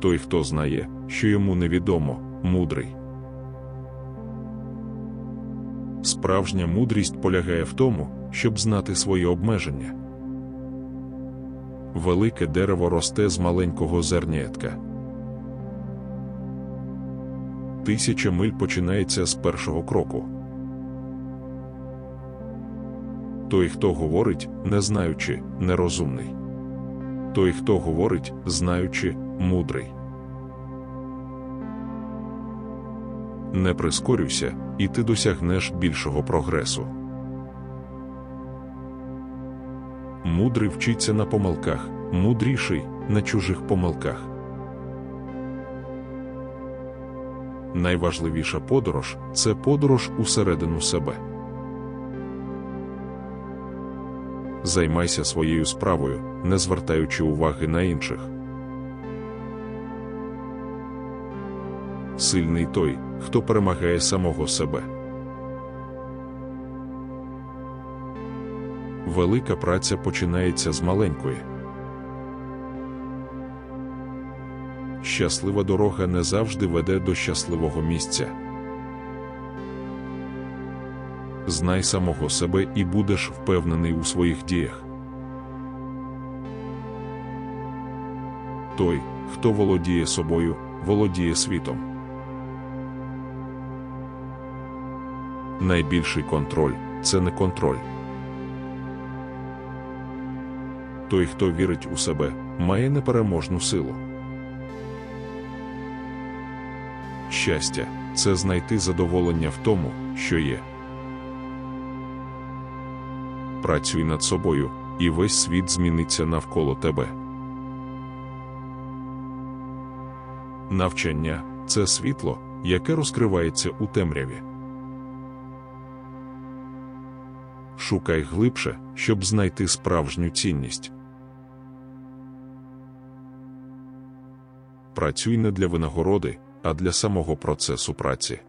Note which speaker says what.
Speaker 1: той, хто знає, що йому невідомо, мудрий. Справжня мудрість полягає в тому, щоб знати свої обмеження. Велике дерево росте з маленького зернятка. Тисяча миль починається з першого кроку. Той, хто говорить, не знаючи, нерозумний. Той, хто говорить, знаючи, мудрий. Не прискорюйся, і ти досягнеш більшого прогресу. Мудрий вчиться на помилках, мудріший на чужих помилках. Найважливіша подорож це подорож усередину себе. Займайся своєю справою, не звертаючи уваги на інших. Сильний той, хто перемагає самого себе. Велика праця починається з маленької. Щаслива дорога не завжди веде до щасливого місця. Знай самого себе і будеш впевнений у своїх діях. Той, хто володіє собою, володіє світом. Найбільший контроль це не контроль. Той, хто вірить у себе, має непереможну силу. Щастя це знайти задоволення в тому, що є. Працюй над собою, і весь світ зміниться навколо тебе. Навчання це світло, яке розкривається у темряві. Шукай глибше, щоб знайти справжню цінність. Працюй не для винагороди, а для самого процесу праці.